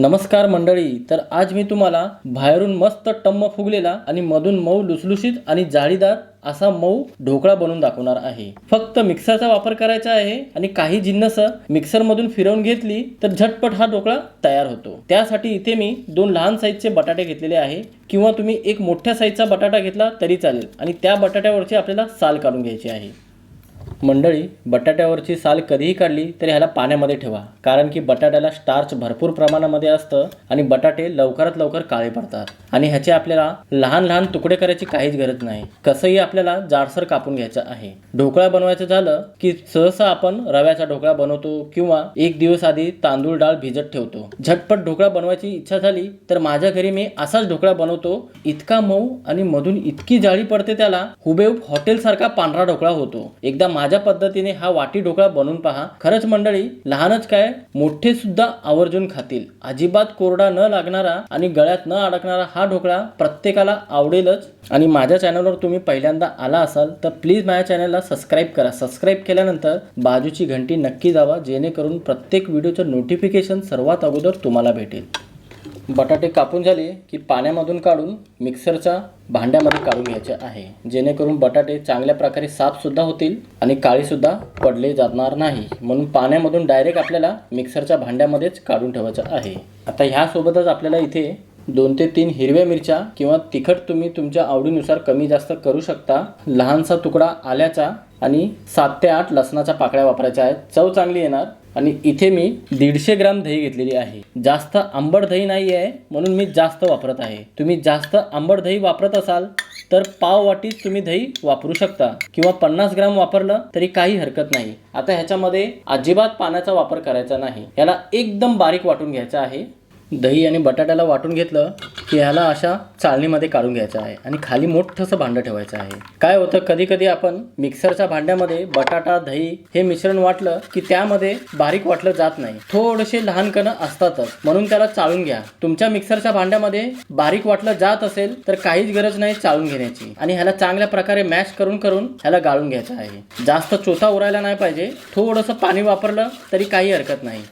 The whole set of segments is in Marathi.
नमस्कार मंडळी तर आज मी तुम्हाला बाहेरून मस्त टम्म फुगलेला आणि मधून मऊ लुसलुशीत आणि जाळीदार असा मऊ ढोकळा बनवून दाखवणार आहे. फक्त मिक्सरचा वापर करायचा आहे आणि काही जिन्नस मिक्सरमधून फिरवून घेतली तर झटपट हा ढोकळा तयार होतो. त्यासाठी इथे मी दोन लहान साईजचे बटाटे घेतलेले आहे किंवा तुम्ही एक मोठ्या साईजचा बटाटा घेतला तरी चालेल आणि त्या बटाट्यावरची आपल्याला साल काढून घ्यायची आहे. मंडळी बटाट्यावरची साल कधीही काढली तरी ह्याला पाण्यामध्ये ठेवा. कारण की बटाट्याला स्टार्च भरपूर प्रमाणामध्ये असतं आणि बटाटे लवकरात लवकर काळे पडतात. आणि ह्याचे आपल्याला लहान लहान तुकडे करायची काहीच गरज नाही. कसंही आपल्याला जाडसर कापून घ्यायचं आहे. ढोकळा बनवायचं झालं की सहसा आपण रव्याचा ढोकळा बनवतो किंवा एक दिवस आधी तांदूळ डाळ भिजत ठेवतो. झटपट ढोकळा बनवायची इच्छा झाली तर माझ्या घरी मी असाच ढोकळा बनवतो. इतका मऊ आणि मधून इतकी जाळी पडते त्याला. हुबेहूब हॉटेलसारखा पांढरा ढोकळा होतो. एकदा माझ्या माझ्या पद्धतीने हा वाटी ढोकळा बनवून पहा. खरंच मंडळी लहानच काय मोठे सुद्धा आवर्जून खातील. अजिबात कोरडा न लागणारा आणि गळ्यात न अडकणारा हा ढोकळा प्रत्येकाला आवडेलच. आणि माझ्या चॅनलवर तुम्ही पहिल्यांदा आला असाल तर प्लीज माझ्या चॅनलला सबस्क्राईब करा. सबस्क्राईब केल्यानंतर बाजूची घंटी नक्की दाबा जेणेकरून प्रत्येक व्हिडिओचं नोटिफिकेशन सर्वात अगोदर तुम्हाला भेटेल. बटाटे कापून झाले की पाण्यामधून काढून मिक्सरच्या भांड्यामध्ये काढून घ्यायचे आहे. जेणेकरून बटाटे चांगल्या प्रकारे साफसुद्धा होतील आणि काळीसुद्धा पडले जाणार नाही. म्हणून पाण्यामधून डायरेक्ट आपल्याला मिक्सरच्या भांड्यामध्येच काढून ठेवायचं आहे. आता ह्यासोबतच आपल्याला इथे दोन ते तीन हिरव्या मिरच्या किंवा तिखट तुम्ही तुमच्या आवडीनुसार कमी जास्त करू शकता. लहानसा तुकडा आल्याचा आणि सात ते आठ लसणाच्या पाकळ्या वापरायच्या आहेत. चव चांगली येणार. आणि इथे मी दीडशे ग्राम दही घेतलेली आहे. जास्त आंबट दही नाही आहे म्हणून मी जास्त वापरत आहे. तुम्ही जास्त आंबट दही वापरत असाल तर पाव वाटीत तुम्ही दही वापरू शकता. किंवा पन्नास ग्राम वापरलं तरी काही हरकत नाही. आता ह्याच्यामध्ये अजिबात पाण्याचा वापर करायचा नाही. याला एकदम बारीक वाटून घ्यायचं आहे. दही आणि बटाट्याला वाटून घेतलं की ह्याला अशा चाळणीमध्ये काढून घ्यायचं आहे आणि खाली मोठंसं भांडं ठेवायचं आहे. काय होतं? कधी कधी आपण मिक्सरच्या भांड्यामध्ये बटाटा दही हे मिश्रण वाटलं की त्यामध्ये बारीक वाटलं जात नाही. थोडेसे लहान कणं असतातच. म्हणून त्याला चाळून घ्या. तुमच्या मिक्सरच्या भांड्यामध्ये बारीक वाटलं जात असेल तर काहीच गरज नाही चाळून घेण्याची आणि ह्याला चांगल्या प्रकारे मॅश करून करून ह्याला गाळून घ्यायचं आहे. जास्त चोथा उरायला नाही पाहिजे. थोडंसं पाणी वापरलं तरी काही हरकत नाही.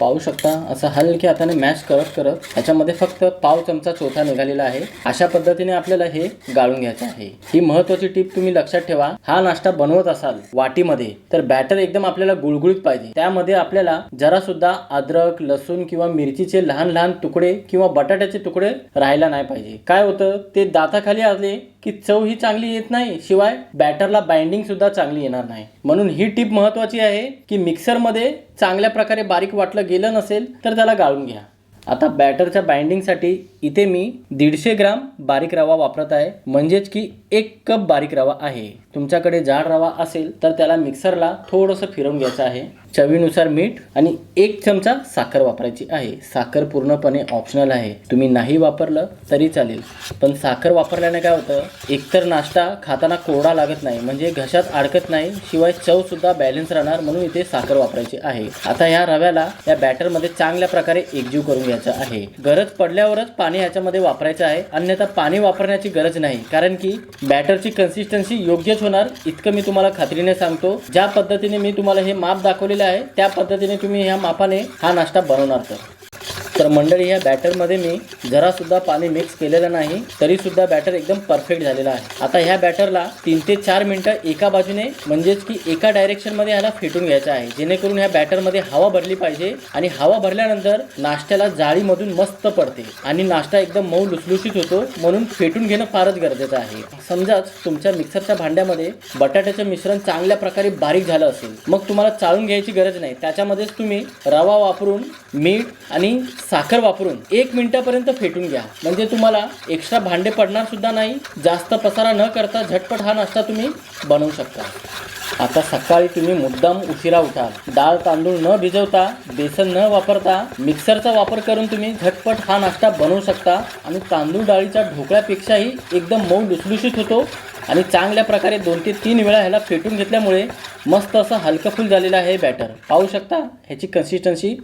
पाहू शकता असं हलक्या हाताने मॅश करत करत ह्याच्यामध्ये फक्त पाव चमचा चोथा निघालेला आहे. अशा पद्धतीने आपल्याला हे गाळून घ्यायचं आहे. ही महत्वाची टीप तुम्ही लक्षात ठेवा. हा नाश्ता बनवत असाल वाटीमध्ये तर बॅटर एकदम आपल्याला गुळगुळीत पाहिजे. त्यामध्ये आपल्याला जरा सुद्धा अद्रक लसूण किंवा मिरचीचे लहान लहान तुकडे किंवा बटाट्याचे तुकडे राहायला नाही पाहिजे. काय होतं? ते दाताखाली आले की चव ही चांगली येत नाही शिवाय बॅटरला बाइंडिंग सुद्धा चांगली येणार नाही. म्हणून ही टीप महत्वाची आहे की मिक्सरमध्ये चांगल्या प्रकारे बारीक वाटलं गेलं नसेल तर त्याला गाळून घ्या. आता बॅटरच्या बाइंडिंगसाठी इथे मी दीडशे ग्राम बारीक रवा वापरत आहे. म्हणजेच की एक कप बारीक रवा आहे. तुमच्याकडे जाड रवा असेल तर त्याला मिक्सरला थोडंसं फिरवून घ्यायचं आहे. चवीनुसार मीठ आणि एक चमचा साखर वापरायची आहे. साखर पूर्णपणे ऑप्शनल आहे. तुम्ही नाही वापरलं तरी चालेल. पण साखर वापरल्याने काय होतं? एकतर नाश्ता खाताना कोरडा लागत नाही. म्हणजे घशात अडकत नाही. शिवाय चव सुद्धा बॅलन्स राहणार म्हणून इथे साखर वापरायची आहे. आता ह्या रव्याला या बॅटरमध्ये चांगल्या प्रकारे एकजीव करून घ्यायचं आहे. गरज पडल्यावरच पाणी ह्याच्यामध्ये वापरायचं आहे. अन्यथा पाणी वापरण्याची गरज नाही. कारण की बॅटरची कन्सिस्टन्सी योग्यच होणार इतकं मी तुम्हाला खात्रीने सांगतो. ज्या पद्धतीने मी तुम्हाला हे माप दाखवलेलं आहे त्या पद्धतीने तुम्ही ह्या मापाने हा नाश्ता बनवणार तर. तर मंडळी ह्या बॅटरमध्ये मी जरासुद्धा पाणी मिक्स केलेलं नाही तरीसुद्धा बॅटर एकदम परफेक्ट झालेला आहे. आता ह्या बॅटरला तीन ते चार मिनटं एका बाजूने म्हणजेच की एका डायरेक्शनमध्ये ह्याला फेटून घ्यायचं आहे. जेणेकरून ह्या बॅटरमध्ये हवा भरली पाहिजे आणि हवा भरल्यानंतर नाश्त्याला जाळीमधून मस्त पडते आणि नाश्ता एकदम मऊ लुसलुशीत होतो म्हणून फेटून घेणं फारच गरजेचं आहे. समजाच तुमच्या मिक्सरच्या भांड्यामध्ये बटाट्याचं मिश्रण चांगल्या प्रकारे बारीक झालं असेल मग तुम्हाला चाळून घ्यायची गरज नाही. त्याच्यामध्येच तुम्ही रवा वापरून मीठ आणि साखर वापरून एक मिनिटापर्यंत फेटून घ्या. म्हणजे तुम्हाला एक्स्ट्रा भांडे पडणार सुद्धा नाही. जास्त पसारा न करता झटपट हा नाश्ता तुम्ही बनवू शकता. आता सकाळी तुम्ही मुद्दाम उशिरा उठाल डाळ तांदूळ न भिजवता बेसन न वापरता मिक्सरचा वापर करून तुम्ही झटपट हा नाश्ता बनवू शकता. आणि तांदूळ डाळीच्या ढोकळ्यापेक्षाही एकदम मऊ लुसलुशीत होतो. आणि चांगल्या प्रकारे दोन ते तीन वेळा ह्याला फेटून घेतल्यामुळे मस्त असं हलकं फुल झालेलं आहे बॅटर पाहू शकता ह्याची कन्सिस्टन्सी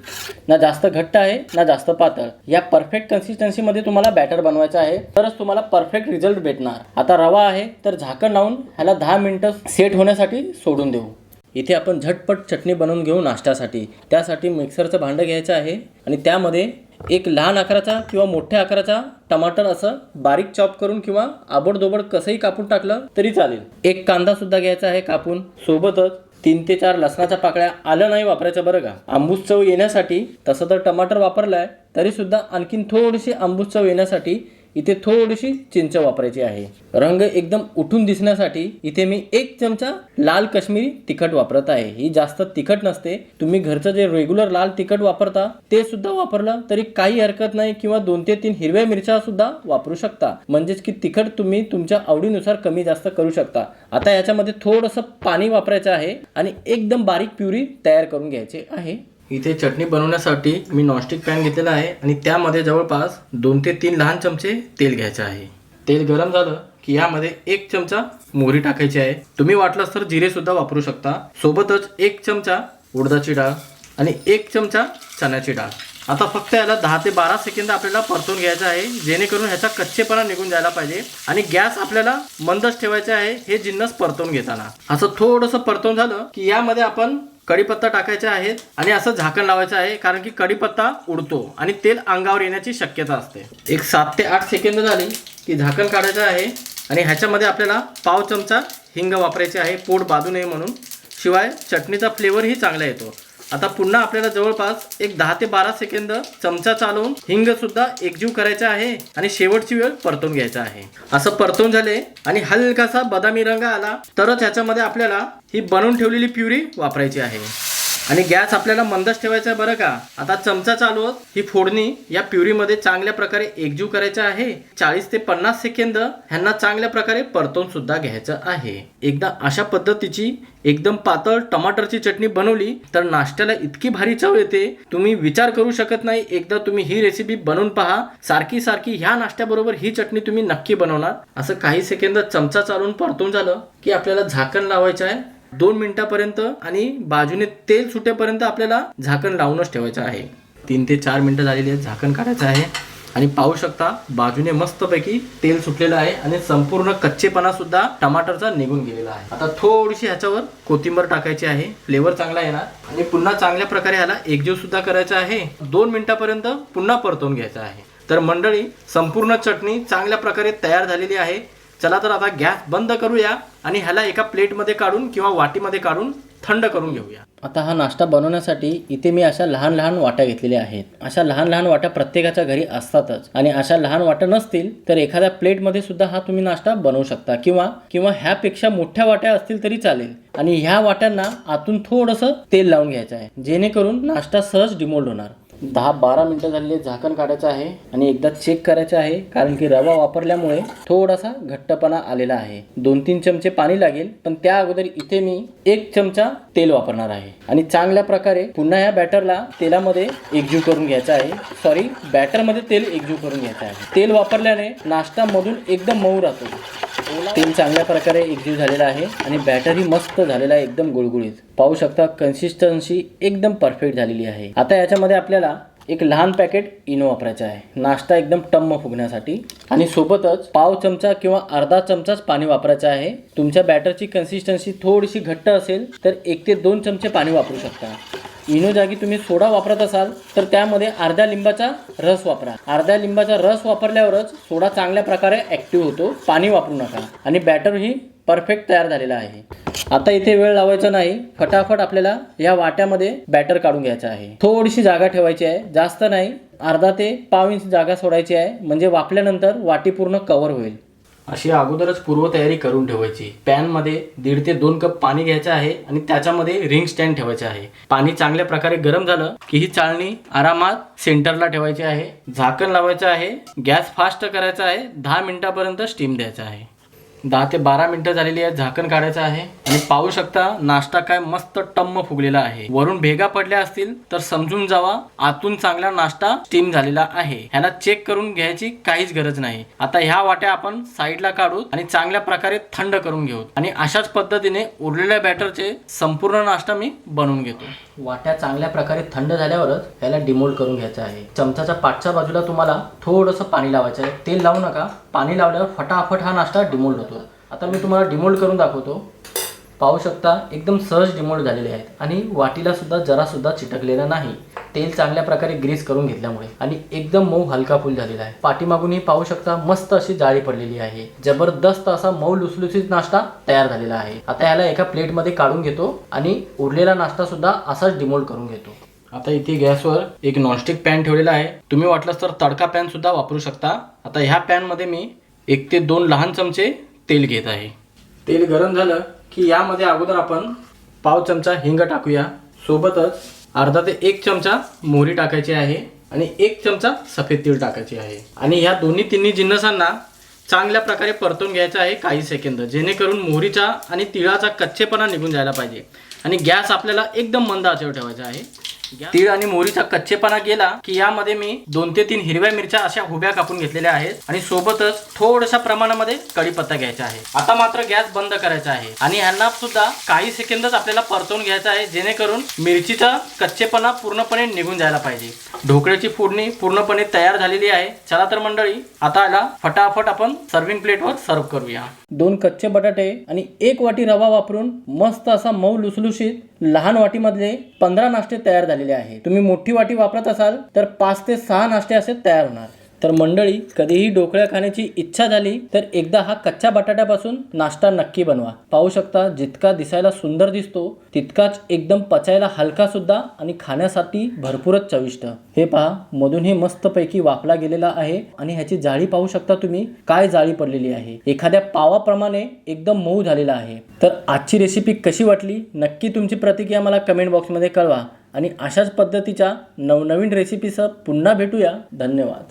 ना जास्त घट्ट आहे ना जास्त पातळ. या परफेक्ट कन्सिस्टन्सीमध्ये तुम्हाला बॅटर बनवायचं आहे. तरच तुम्हाला परफेक्ट रिझल्ट भेटणार. आता रवा आहे तर झाकण लावून ह्याला दहा मिनटं सेट होण्यासाठी सोडून देऊ. इथे आपण झटपट चटणी बनवून घेऊ नाश्त्यासाठी. त्यासाठी मिक्सरचं भांडं घ्यायचं आहे आणि त्यामध्ये एक लहान आकाराचा किंवा मोठ्या आकाराचा टमाटर असं बारीक चॉप करून किंवा आबडदोबड कसंही कापून टाकलं तरी चालेल. एक कांदा सुद्धा घ्यायचा आहे कापून. सोबतच तीन ते चार लसणाच्या पाकळ्या आलं नाही वापरायचं बरं का? आंबूस चव येण्यासाठी तसं तर टमाटर वापरलाय तरी सुद्धा आणखीन थोडीशी आंबूस चव येण्यासाठी इथे थोडीशी चिंच वापरायची आहे. रंग एकदम उठून दिसण्यासाठी इथे मी एक चमचा लाल काश्मीरी तिखट वापरत आहे. ही जास्त तिखट नसते. तुम्ही घरचं जे रेग्युलर लाल तिखट वापरता ते सुद्धा वापरलं तरी काही हरकत नाही किंवा दोन ते तीन हिरव्या मिरच्या सुद्धा वापरू शकता. म्हणजेच की तिखट तुम्ही तुमच्या आवडीनुसार कमी जास्त करू शकता. आता याच्यामध्ये थोडंसं पाणी वापरायचं आहे आणि एकदम बारीक प्युरी तयार करून घ्यायचे आहे. इथे चटणी बनवण्यासाठी मी नॉनस्टिक पॅन घेतलेला आहे आणि त्यामध्ये जवळपास दोन ते तीन लहान चमचे तेल घ्यायचे आहे. तेल गरम झालं की यामध्ये एक चमचा मोहरी टाकायची आहे. तुम्ही वाटलंच तर जिरे सुद्धा वापरू शकता. सोबतच एक चमचा उडदाची डाळ आणि एक चमचा चण्याची डाळ. आता फक्त याला दहा ते बारा सेकंद आपल्याला परतून घ्यायचं आहे जेणेकरून ह्याचा कच्चेपणा निघून जायला पाहिजे आणि गॅस आपल्याला मंदच ठेवायचे आहे हे जिन्नस परतून घेताना. असं थोडंसं परतून झालं की यामध्ये आपण कढीपत्ता टाकायचा आहे आणि असं झाकण लावायचं आहे कारण की कढीपत्ता उडतो आणि तेल अंगावर येण्याची शक्यता असते. एक सात ते आठ सेकंद झाली की झाकण काढायचं आहे आणि ह्याच्यामध्ये आपल्याला पाव चमचा हिंग वापरायचे आहे पोट बाजू नये म्हणून. शिवाय चटणीचा फ्लेवरही चांगला येतो. आता पुन्हा आपल्याला जवळपास एक दहा ते बारा सेकंद चमचा चालवून हिंग सुद्धा एकजीव करायचा आहे आणि शेवटची वेळ परतून घ्यायचा आहे. असं परतून झाले आणि हलकासा बदामी रंग आला तरच ह्याच्यामध्ये आपल्याला ही बनवून ठेवलेली प्युरी वापरायची आहे. आणि गॅस आपल्याला मंदच ठेवायचा आहे बरं का? आता चमचा चालवत ही फोडणी या प्युरीमध्ये चांगल्या प्रकारे एकजीव करायचं आहे. चाळीस ते पन्नास सेकंद ह्यांना चांगल्या प्रकारे परतून सुद्धा घ्यायचं आहे. एकदा अशा पद्धतीची एकदम पातळ टमाटरची चटणी बनवली तर नाश्त्याला इतकी भारी चव येते. तुम्ही विचार करू शकत नाही. एकदा तुम्ही ही रेसिपी बनवून पहा. सारखी सारखी ह्या नाश्त्याबरोबर ही चटणी तुम्ही नक्की बनवणार. असं काही सेकंद चमचा चालून परतून झालं की आपल्याला झाकण लावायचं आहे. दोन मिनिटापर्यंत आणि बाजूने तेल सुटेपर्यंत आपल्याला झाकण लावूनच ठेवायचं आहे. तीन ते चार मिनटं झालेली आहेत झाकण काढायचं आहे. आणि पाहू शकता बाजूने मस्तपैकी तेल सुटलेलं आहे आणि संपूर्ण कच्चेपणा सुद्धा टमाटरचा निघून गेलेला आहे. आता थोडीशी ह्याच्यावर कोथिंबर टाकायची आहे. फ्लेवर चांगला येणार. आणि पुन्हा चांगल्या प्रकारे ह्याला एकजीव सुद्धा करायचा आहे. दोन मिनिटापर्यंत पुन्हा परतवून घ्यायचा आहे. तर मंडळी संपूर्ण चटणी चांगल्या प्रकारे तयार झालेली आहे. चला तर आता गॅस बंद करूया आणि ह्याला एका प्लेटमध्ये काढून किंवा वाटीमध्ये काढून थंड करून घेऊया. आता हा नाश्ता बनवण्यासाठी इथे मी अशा लहान लहान वाट्या घेतलेल्या आहेत. अशा लहान लहान वाट्या प्रत्येकाच्या घरी असतातच आणि अशा लहान वाट्या नसतील तर एखाद्या प्लेटमध्ये सुद्धा हा तुम्ही नाश्ता बनवू शकता किंवा किंवा ह्यापेक्षा मोठ्या वाट्या असतील तरी चालेल. आणि ह्या वाट्यांना आतून थोडंसं तेल लावून घ्यायचं आहे जेणेकरून नाश्ता सहज डिमोल्ड होणार. दहा बारा मिनटं झालेले झाकण काढायचं आहे आणि एकदा चेक करायचं आहे कारण की रवा वापरल्यामुळे थोडासा घट्टपणा आलेला आहे. दोन तीन चमचे पाणी लागेल पण त्या अगोदर इथे मी एक चमचा तेल वापरणार आहे. आणि चांगल्या प्रकारे पुन्हा या बॅटरला तेलामध्ये एकजीव करून घ्यायचा आहे. सॉरी बॅटरमध्ये तेल एकजीव करून घ्यायचं आहे. तेल वापरल्याने नाश्ता मधून एकदम मऊ राहतो. तेल चांगल्या प्रकारे एकजीव झालेला आहे आणि बॅटरही मस्त झालेला आहे एकदम गुळगुळीत. पाहू शकता कन्सिस्टन्सी एकदम परफेक्ट झालेली आहे. आता याच्यामध्ये आपल्याला एक लहान पॅकेट इनो वापरायचं आहे. नाश्ता एकदम टम्म फुगण्यासाठी. आणि सोबतच पाव चमचा किंवा अर्धा चमचाच पाणी वापरायचं आहे. तुमच्या बॅटरची कन्सिस्टन्सी थोडीशी घट्ट असेल तर एक ते दोन चमचे पाणी वापरू शकता. इनो जागी तुम्ही सोडा वापरत असाल तर त्यामध्ये अर्ध्या लिंबाचा रस वापरा. अर्ध्या लिंबाचा रस वापरल्यावरच सोडा चांगल्या प्रकारे ॲक्टिव्ह होतो पाणी वापरू नका. आणि बॅटरही परफेक्ट तयार झालेला आहे. आता इथे वेळ लावायचा नाही. फटाफट आपल्याला या वाट्यामध्ये बॅटर काढून घ्यायचं आहे. थोडीशी जागा ठेवायची आहे. जास्त नाही. अर्धा ते पाव इंच जागा सोडायची आहे. म्हणजे वापल्यानंतर वाटी पूर्ण कव्हर होईल. अशी अगोदरच पूर्वतयारी करून ठेवायची. पॅनमध्ये दीड ते दोन कप पाणी घ्यायचं आहे आणि त्याच्यामध्ये रिंग स्टँड ठेवायचे आहे. पाणी चांगल्या प्रकारे गरम झालं की ही चाळणी आरामात सेंटरला ठेवायची आहे. झाकण लावायचं आहे. गॅस फास्ट करायचा आहे. दहा मिनिटापर्यंत स्टीम द्यायचा आहे. दहा ते बारा मिनिटं झालेली आहे झाकण काढायचं आहे. आणि पाहू शकता नाश्ता काय मस्त टम्म फुगलेला आहे. वरून भेगा पडल्या असतील तर समजून जावा आतून चांगला नाश्ता स्टीम झालेला आहे. ह्याला चेक करून घ्यायची काहीच गरज नाही. आता ह्या वाट्या आपण साईडला काढू आणि चांगल्या प्रकारे थंड करून घेऊ. आणि अशाच पद्धतीने उरलेल्या बॅटरचे संपूर्ण नाश्ता मी बनवून घेतो. वाट्या चांगल्या प्रकारे थंड झाल्यावरच ह्याला डिमोल्ड करून घ्यायचं आहे. चमचाच्या पाठच्या बाजूला तुम्हाला थोडंसं पाणी लावायचं आहे. तेल लावू नका. पाणी लावल्यावर फटाफट हा नाश्ता डिमोल्ड होतो. आता मी तुम्हाला डिमोल्ड करून दाखवतो. पाहू शकता एकदम सहज डिमोल्ड झालेले आहेत. आणि वाटीला सुद्धा जरा सुद्धा चिटकलेलं नाही. तेल चांगल्या प्रकारे ग्रीस करून घेतल्यामुळे. आणि एकदम मऊ हलका फुल झालेला आहे. पाठीमागूनही पाहू शकता मस्त अशी जाळी पडलेली आहे. जबरदस्त असा मऊ लुसलुसीत नाश्ता तयार झालेला आहे. आता याला एका प्लेटमध्ये काढून घेतो आणि उरलेला नाश्ता सुद्धा असाच डिमोल्ड करून घेतो. आता इथे गॅसवर एक नॉनस्टिक पॅन ठेवलेला आहे. तुम्ही वाटलंच तर तडका पॅन सुद्धा वापरू शकता. आता ह्या पॅनमध्ये मी एक ते दोन लहान चमचे तेल घेत आहे. तेल गरम झालं की यामध्ये अगोदर आपण पाव चमचा हिंग टाकूया. सोबतच अर्धा ते एक चमचा मोहरी टाकायची आहे आणि एक चमचा सफेद तीळ टाकायची आहे. आणि ह्या दोन्ही तिन्ही जिन्नसांना चांगल्या प्रकारे परतून घ्यायचं आहे काही सेकंद जेणेकरून मोहरीचा आणि तिळाचा कच्चेपणा निघून जायला पाहिजे. आणि गॅस आपल्याला एकदम मंद आचेवर ठेवायचा आहे. तीळ आणि मोहरीचा कच्चेपणा गेला की यामध्ये मी दोन ते तीन हिरव्या मिरच्या अशा हुब्या कापून घेतलेल्या आहेत आणि सोबतच थोड्याशा प्रमाणामध्ये कढीपत्ता घ्यायचा आहे. आता मात्र गॅस बंद करायचा आहे आणि ह्यांना सुद्धा काही सेकंदच आपल्याला परतवून घ्यायचा आहे जेणेकरून मिरचीचा कच्चेपणा पूर्णपणे निघून जायला पाहिजे. ढोकळ्याची फोडणी पूर्णपणे तयार झालेली आहे. चला तर मंडळी आता याला फटाफट आपण सर्विंग प्लेटवर सर्व करूया. दोन कच्चे बटाटे आणि एक वाटी रवा वापरून मस्त असा मऊ लुसलुशीत लहान वाटीमधले पंधरा नाश्ते तयार झालेले आहे. तुम्ही मोठी वाटी वापरत असाल तर पाच ते सहा नाश्ते असे तयार होणार. तर मंडळी कधीही ढोकळ्या खाण्याची इच्छा झाली तर एकदा हा कच्च्या बटाट्यापासून नाश्ता नक्की बनवा. पाहू शकता जितका दिसायला सुंदर दिसतो तितकाच एकदम पचायला हलका सुद्धा आणि खाण्यासाठी भरपूरच चविष्ट. हे पहा मधून हे मस्तपैकी वापला गेलेला आहे आणि ह्याची जाळी पाहू शकता तुम्ही काय जाळी पडलेली आहे. एखाद्या पावाप्रमाणे एकदम मऊ झालेला आहे. तर आजची रेसिपी कशी वाटली नक्की तुमची प्रतिक्रिया मला कमेंट बॉक्समध्ये कळवा. आणि अशाच पद्धतीच्या नवनवीन रेसिपीसह पुन्हा भेटूया. धन्यवाद.